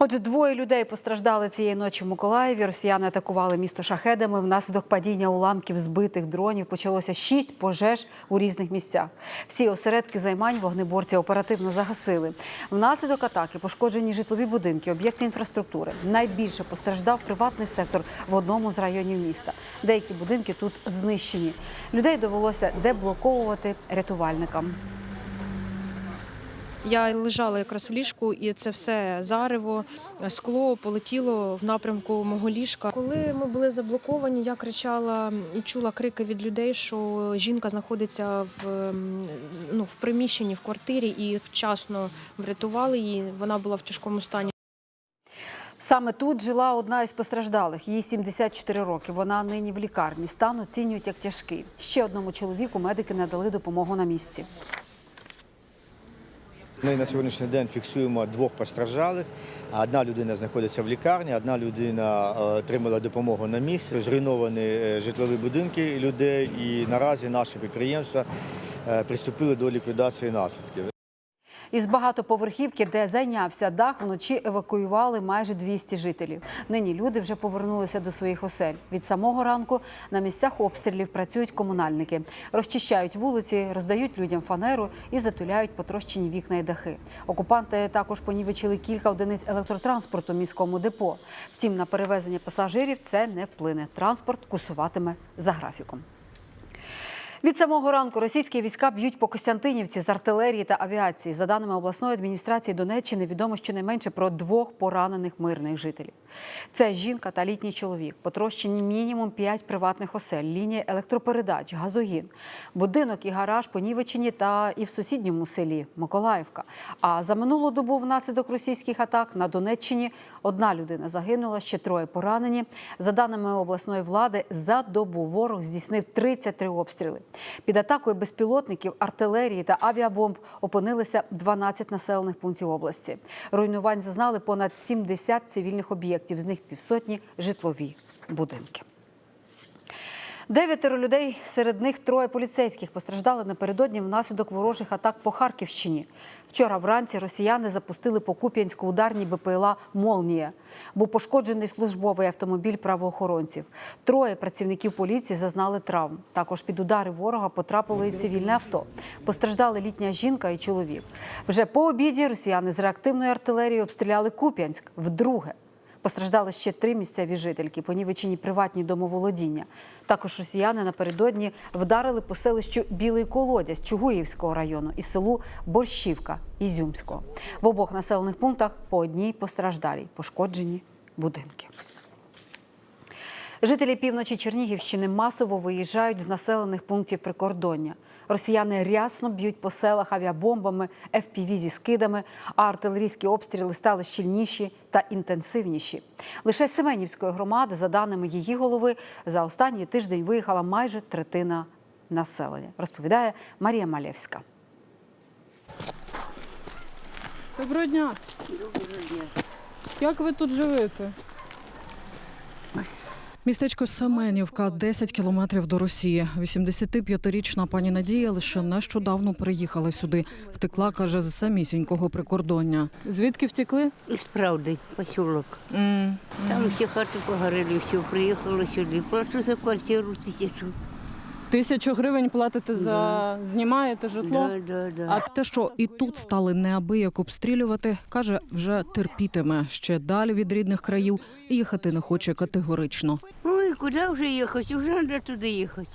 Отже, двоє людей постраждали цієї ночі в Миколаєві. Росіяни атакували місто шахедами. Внаслідок падіння уламків збитих дронів почалося шість пожеж у різних місцях. Всі осередки займань вогнеборці оперативно загасили. Внаслідок атаки пошкоджені житлові будинки, об'єкти інфраструктури. Найбільше постраждав приватний сектор в одному з районів міста. Деякі будинки тут знищені. Людей довелося деблоковувати рятувальникам. Я лежала якраз в ліжку, і це все зарево, скло полетіло в напрямку мого ліжка. Коли ми були заблоковані, я кричала і чула крики від людей, що жінка знаходиться в, ну, в приміщенні в квартирі і вчасно врятували її. Вона була в тяжкому стані. Саме тут жила одна із постраждалих. Їй 74 роки. Вона нині в лікарні. Стан оцінюють як тяжкий. Ще одному чоловіку медики надали допомогу на місці. Ми на сьогоднішній день фіксуємо двох постраждалих. Одна людина знаходиться в лікарні, одна людина е, отримала допомогу на місці. Зруйновані е, житлові будинки людей, і наразі наші підприємства е, приступили до ліквідації наслідків. Із багатоповерхівки, де зайнявся дах, вночі евакуювали майже 200 жителів. Нині люди вже повернулися до своїх осель. Від самого ранку на місцях обстрілів працюють комунальники, розчищають вулиці, роздають людям фанеру і затуляють потрощені вікна і дахи. Окупанти також понівечили кілька одиниць електротранспорту міському депо. Втім, на перевезення пасажирів це не вплине. Транспорт курсуватиме за графіком. Від самого ранку російські війська б'ють по Костянтинівці з артилерії та авіації. За даними обласної адміністрації Донеччини, відомо щонайменше про двох поранених мирних жителів. Це жінка та літній чоловік. Потрощені мінімум п'ять приватних осель, лінія електропередач, газогін, будинок і гараж понівечені та і в сусідньому селі Миколаївка. А за минулу добу внаслідок російських атак на Донеччині одна людина загинула, ще троє поранені. За даними обласної влади, за добу ворог здійснив 33 обстріли. Під атакою безпілотників, артилерії та авіабомб опинилися 12 населених пунктів області. Руйнувань зазнали понад 70 цивільних об'єктів, з них півсотні житлові будинки. Дев'ятеро людей, серед них троє поліцейських, постраждали напередодні внаслідок ворожих атак по Харківщині. Вчора вранці росіяни запустили по Куп'янську ударні БПЛА Молнія. Був пошкоджений службовий автомобіль правоохоронців. Троє працівників поліції зазнали травм. Також під удари ворога потрапило і цивільне авто. Постраждали літня жінка і чоловік. Вже по обіді росіяни з реактивної артилерії обстріляли Куп'янськ вдруге. Постраждали ще три місцеві жительки, понівечені приватні домоволодіння. Також росіяни напередодні вдарили по селищу Білий Колодязь Чугуївського району і селу Борщівка Ізюмського. В обох населених пунктах по одній постраждалій пошкоджені будинки. Жителі півночі Чернігівщини масово виїжджають з населених пунктів прикордоння. Росіяни рясно б'ють по селах авіабомбами, FPV зі скидами, а артилерійські обстріли стали щільніші та інтенсивніші. Лише з Семенівської громади, за даними її голови, за останній тиждень виїхала майже третина населення. Розповідає Марія Малєвська. Доброго дня. Як ви тут живете? Містечко Семенівка, 10 кілометрів до Росії. 85-річна пані Надія лише нещодавно приїхала сюди. Втекла, каже, з самісінького прикордоння. Звідки втекли? Із правди, посілок. Там всі хати погорели, все, приїхала сюди. Просто за квартиру тисячу. Тисячу гривень платите за знімаєте житло. А те, що і тут стали неабияк обстрілювати, каже, вже терпітиме. Ще далі від рідних країв їхати не хоче категорично. Ой, куди вже їхати? Вже треба туди їхати.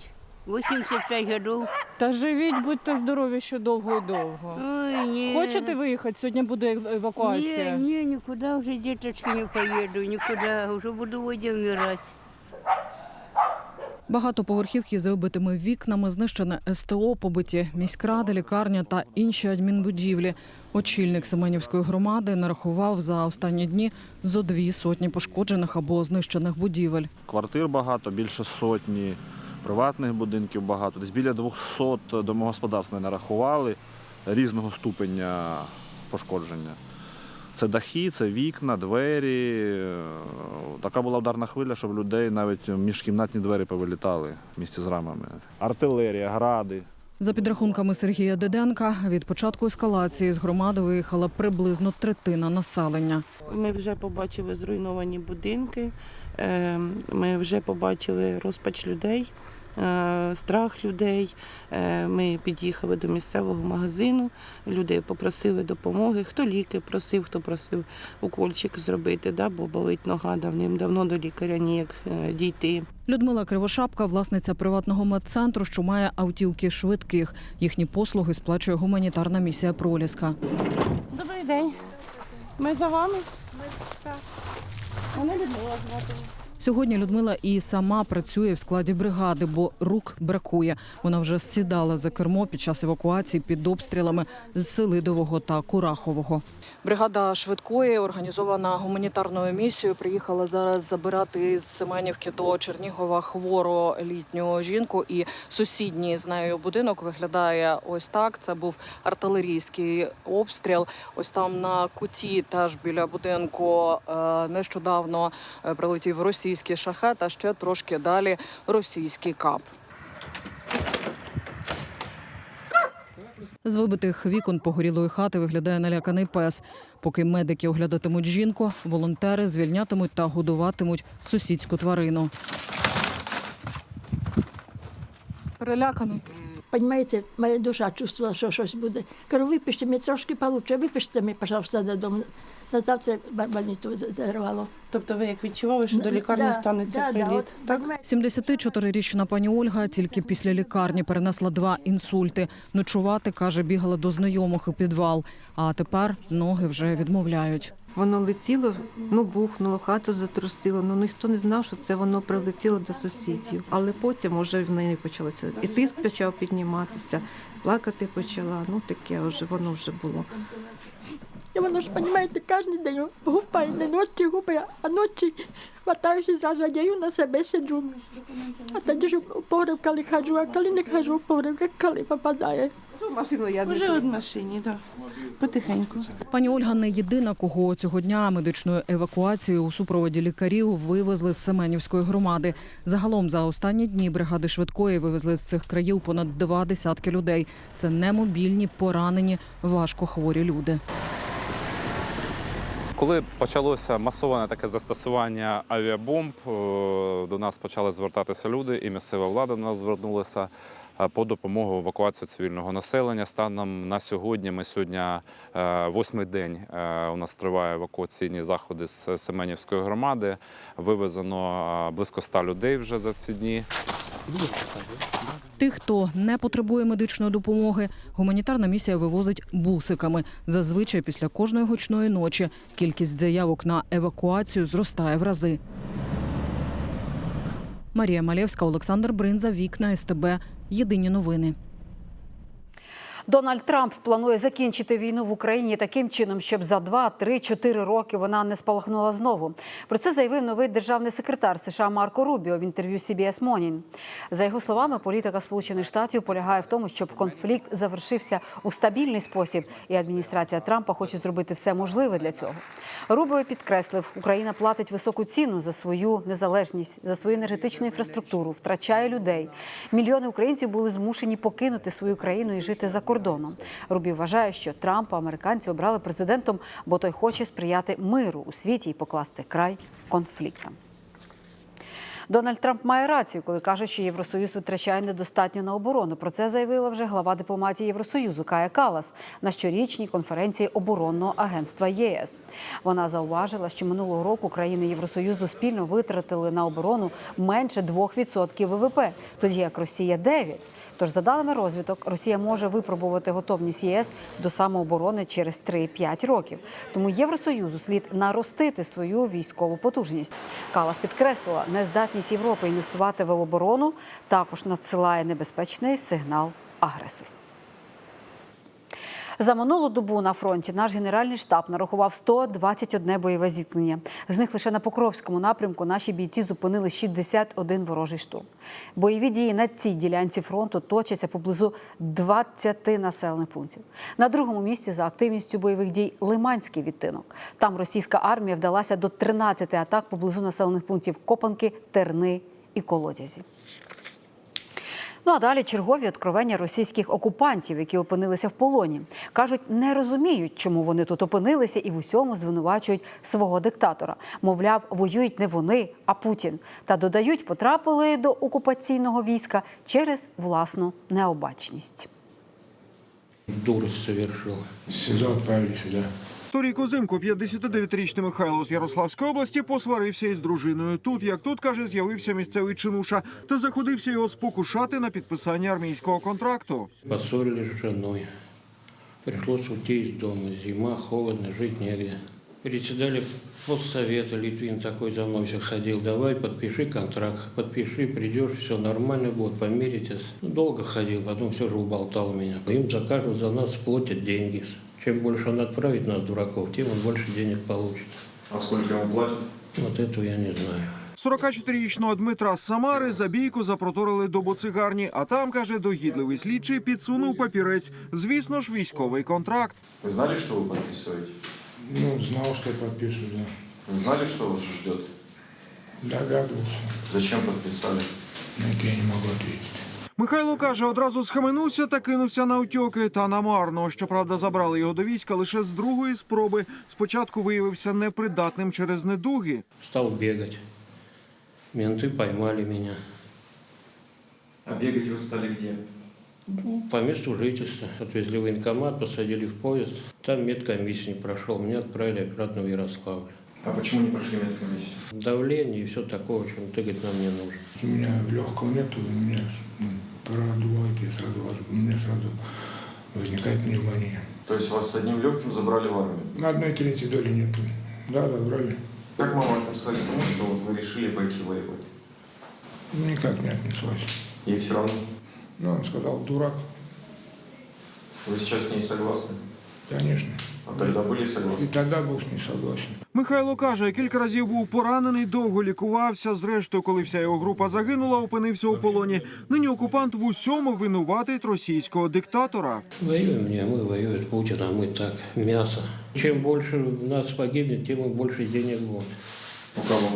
85 років. Та живіть, будьте здорові ще довго і довго. Ой, ні. Хочете виїхати? Сьогодні буде евакуація. Ні, ні, нікуди вже, діточки, не поїду, нікуди. Вже буду в воді вмирати. Багатоповерхівки з вибитими вікнами, знищене СТО, побиті міськради, лікарня та інші адмінбудівлі. Очільник Семенівської громади нарахував за останні дні зо дві сотні пошкоджених або знищених будівель. Квартир багато, більше сотні, приватних будинків багато. Десь біля 200 домогосподарств не нарахували різного ступеня пошкодження. Це дахи, це вікна, двері. Така була ударна хвиля, щоб людей навіть міжкімнатні двері повилітали в місті з рамами. Артилерія, гради. За підрахунками Сергія Деденка, від початку ескалації з громади виїхала приблизно третина населення. Ми вже побачили зруйновані будинки, е, ми вже побачили розпач людей, страх людей. Е, Ми під'їхали до місцевого магазину, люди попросили допомоги. Хто ліки просив, хто просив укольчик зробити, да, бо болить нога давним-давно до лікаря ніяк е, дійти. Людмила Кривошапка, власниця приватного медцентру, що має автівки швидких. Їхні послуги сплачує гуманітарна місія Проліска. Добрий день. Ми за вами? Мене Людмила звати. Сьогодні Людмила і сама працює в складі бригади, бо рук бракує. Вона вже сідала за кермо під час евакуації під обстрілами з Селидового та Курахового. Бригада швидкої, організована гуманітарною місією, приїхала зараз забирати з Семенівки до Чернігова хвору літню жінку. І сусідній з нею будинок виглядає ось так. Це був артилерійський обстріл. Ось там на куті, теж біля будинку, е, нещодавно е, прилетів російський шахет, а ще трошки далі російський кап. З вибитих вікон погорілої хати виглядає наляканий пес. Поки медики оглядатимуть жінку, волонтери звільнятимуть та годуватимуть сусідську тварину. Перелякано. Понимаете, моя душа чувствовала, що щось буде. Кажу, випишіть мені трошки получше, випишіть мені, пожалуйста, додому. На завтра бо- больницю зарвало. Тобто ви як відчували, що до лікарні Да, станеться да, да, приліт? от, так? понимаєте, 74-річна пані Ольга тільки після лікарні перенесла два інсульти. Ночувати, каже, бігала до знайомих у підвал. А тепер ноги вже відмовляють. Воно летіло, ну бухнуло, хату затрусило. Ну ніхто не знав, що це воно прилетіло до сусідів. Але потім вже в неї почалося і тиск почав підніматися, плакати почала. Ну таке вже воно вже було. І воно ж, понимаете, кожен день гупає, не ночі гупає, а ночі хватаюся зразу, одягаю на себе сиджу. А тоді ж у погреб, коли ходжу, а коли не ходжу в погреб, як коли попадає. Вже в машині, так. Потихеньку. Пані Ольга не єдина, кого цього дня медичною евакуацією у супроводі лікарів вивезли з Семенівської громади. Загалом за останні дні бригади швидкої вивезли з цих країв понад два десятки людей. Це немобільні, поранені, важко хворі люди. Коли почалося масоване таке застосування авіабомб, е, до нас почали звертатися люди, і місцева влада до нас звернулася е, по допомогу евакуації цивільного населення. Станом на сьогодні, ми сьогодні е, восьмий день у нас триває евакуаційні заходи з Семенівської громади. Вивезено близько ста людей вже за ці дні. Тих, хто не потребує медичної допомоги, гуманітарна місія вивозить бусиками. Зазвичай після кожної гучної ночі кількість заявок на евакуацію зростає в рази. Марія Малєвська, Олександр Бринза, Вікна СТБ. Єдині новини. Дональд Трамп планує закінчити війну в Україні таким чином, щоб за 2, 3, 4 роки вона не спалахнула знову. Про це заявив новий державний секретар США Марко Рубіо в інтерв'ю CBS Morning. За його словами, політика Сполучених Штатів полягає в тому, щоб конфлікт завершився у стабільний спосіб, і адміністрація Трампа хоче зробити все можливе для цього. Рубіо підкреслив, Україна платить високу ціну за свою незалежність, за свою енергетичну інфраструктуру, втрачає людей. Мільйони українців були змушені покинути свою країну і жити за кордоном. Рубі вважає, що Трампа американці обрали президентом, бо той хоче сприяти миру у світі і покласти край конфліктам. Дональд Трамп має рацію, коли каже, що Євросоюз витрачає недостатньо на оборону. Про це заявила вже глава дипломатії Євросоюзу Кая Калас на щорічній конференції оборонного агентства ЄС. Вона зауважила, що минулого року країни Євросоюзу спільно витратили на оборону менше 2% ВВП, тоді як Росія 9%. Тож, за даними розвиток, Росія може випробувати готовність ЄС до самооборони через 3-5 років. Тому Євросоюзу слід наростити свою військову потужність. Калас підкреслила, нездатність Європи інвестувати в оборону також надсилає небезпечний сигнал агресору. За минулу добу на фронті наш генеральний штаб нарахував 121 бойове зіткнення. З них лише на Покровському напрямку наші бійці зупинили 61 ворожий штурм. Бойові дії на цій ділянці фронту точаться поблизу 20 населених пунктів. На другому місці за активністю бойових дій Лиманський відтинок. Там російська армія вдалася до 13 атак поблизу населених пунктів Копанки, Терни і Колодязі. Ну а далі чергові откровення російських окупантів, які опинилися в полоні. Кажуть, не розуміють, чому вони тут опинилися, і в усьому звинувачують свого диктатора. Мовляв, воюють не вони, а Путін. Та додають, потрапили до окупаційного війська через власну необачність. Дурость совершил. СІЗО відправили сюди. Торік узимку 59-річний Михайло з Ярославської області посварився із дружиною. Тут, як тут каже, з'явився місцевий чинуша та заходився його спокушати на підписання армійського контракту. Поссорились с женой. Пришлось уйти из дома. Зима, холодно, жить негде. Председатель постсовета Литвин такой за мной все ходил. Давай подпиши контракт, подпиши, придешь, все нормально будет, помиритесь. Ну, долго ходил, потом все же уболтал меня. Им за каждого за нас платят деньги. Чем больше он отправит нас, дураков, тем он больше денег получит. А скільки йому платять? Вот этого я не знаю. 44-річного Дмитра з Самари за бійку запроторили до буцигарні, а там, каже, догідливий слідчий підсунув папірець. Звісно ж, військовий контракт. Ви знали, що ви підписуєте? Ну, знав, що я підписую, да. Ви знали, що вас ждет? Догадувався. Зачем підписали? На це я не можу відповісти. Михайло каже, одразу схаменувся та кинувся на утьоки. Та намарно. Щоправда, забрали його до війська лише з другої спроби. Спочатку виявився непридатним через недуги. Стал бегать. Менты поймали меня. А бігати ви стали де? Ну, По месту жительства. Отвезли в военкомат, посадили в поезд. Там медкомиссию не прошел. Меня отправили обратно в Ярославль. А почему не пройшли медкомиссию? Давление и все такого, чем ты, говорит, нам не нужно. У меня легкого нету, у меня ну, продувает, я сразу. У меня сразу возникает пневмония. То есть вас с одним легким забрали в армию? На одной третьей доли нету. Да, забрали. Как мама отнеслась к тому, что вот вы решили пойти воевать? Никак не отнеслась. Ей все равно? Ну, он сказал, дурак. Вы сейчас с ней согласны? Конечно. А тогда были И согласны? тогда был с ней согласен. Михайло каже, кілька разів був поранений, довго лікувався. Зрештою, коли вся його група загинула, опинився у полоні. Нині окупант в усьому винуватить російського диктатора. Воюем не мы, воюет Путин, а мы так, мясо. Чем больше нас погибнет, тем и больше денег будет. У кого?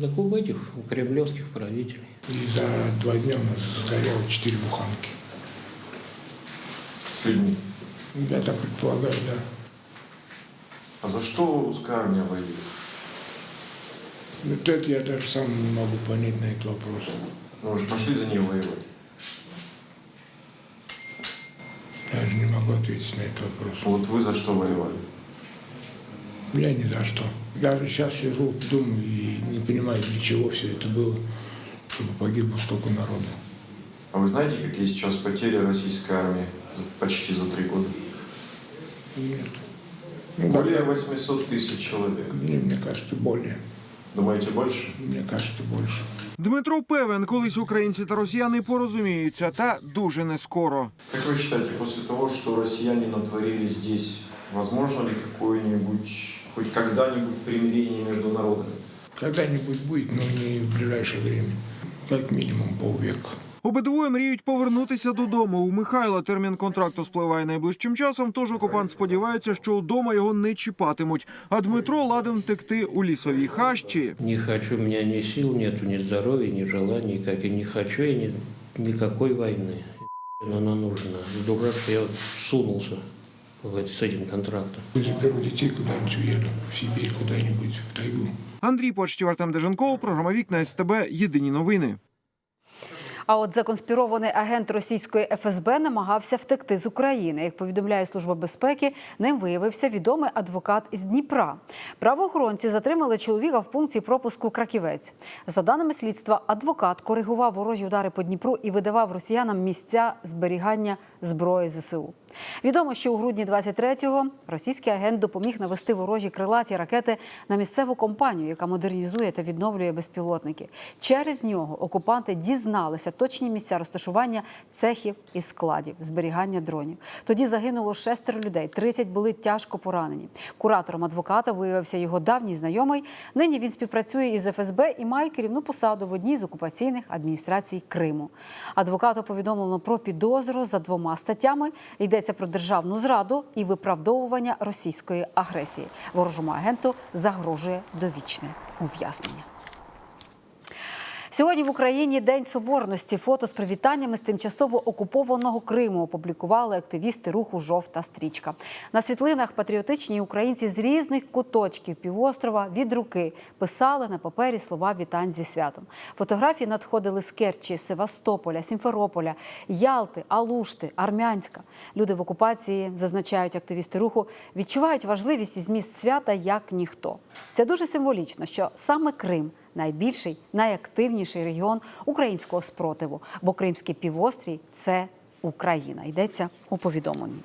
Так у этих, у кремлевских правителей. И за два дня у нас сгорело четыре буханки. С людьми. Я так предполагаю, да. А за что русская армия воюет? Вот это я даже сам не могу понять на этот вопрос. Ну, вы же пошли за нее воевать. Даже не могу ответить на этот вопрос. Вот вы за что воевали? Я ни за что. Даже сейчас сижу, думаю и не понимаю, для чего все это было, чтобы погибло столько народу. А вы знаете, какие сейчас потери российской армии почти за три года? Нет. Более 800 тысяч человек. мне, мне кажется, более. Думаете, больше? Мне кажется, больше. Дмитро певен, колись українці та росіяни порозуміються, та дуже не скоро. Как вы считаете, после того, что россияне натворили здесь, возможно ли какое-нибудь, хоть когда-нибудь примирение между народами? Когда-нибудь будет, но не в ближайшее время. Как минимум полвека. Обидвоє мріють повернутися додому. У Михайла термін контракту спливає найближчим часом, тож окупант сподівається, що вдома його не чіпатимуть. А Дмитро ладен втекти у лісовій хащі. Не хочу, у меня ни сил нету, ни здоровья, ни желаний, как и не хочу я ни, никакой войны. Но она нужна. Дурак, что я сунулся в это, с этим контрактом. Заберу детей куда-нибудь уеду, в Сибирь куда-нибудь, в тайгу. Андрій Почтів, Артем Деженков, програма Вікна СТБ. Єдині новини. А от законспірований агент російської ФСБ намагався втекти з України. Як повідомляє служба безпеки, ним виявився відомий адвокат з Дніпра. Правоохоронці затримали чоловіка в пункті пропуску Краківець. За даними слідства, адвокат коригував ворожі удари по Дніпру і видавав росіянам місця зберігання зброї ЗСУ. Відомо, що у грудні 23-го російський агент допоміг навести ворожі крилаті ракети на місцеву компанію, яка модернізує та відновлює безпілотники. Через нього окупанти дізналися точні місця розташування цехів і складів зберігання дронів. Тоді загинуло шестеро людей, 30 були тяжко поранені. Куратором адвоката виявився його давній знайомий. Нині він співпрацює із ФСБ і має керівну посаду в одній з окупаційних адміністрацій Криму. Адвокату повідомлено про підозру за двома статтями. Йдеться про державну зраду і виправдовування російської агресії. Ворожому агенту загрожує довічне ув'язнення. Сьогодні в Україні День Соборності. Фото з привітаннями з тимчасово окупованого Криму опублікували активісти руху Жовта стрічка. На світлинах патріотичні українці з різних куточків півострова від руки писали на папері слова вітань зі святом. Фотографії надходили з Керчі, Севастополя, Сімферополя, Ялти, Алушти, Армянська. Люди в окупації зазначають активісти руху, відчувають важливість і зміст свята як ніхто. Це дуже символічно, що саме Крим найбільший, найактивніший регіон українського спротиву, бо Кримський півострій це Україна. Йдеться у повідомленні.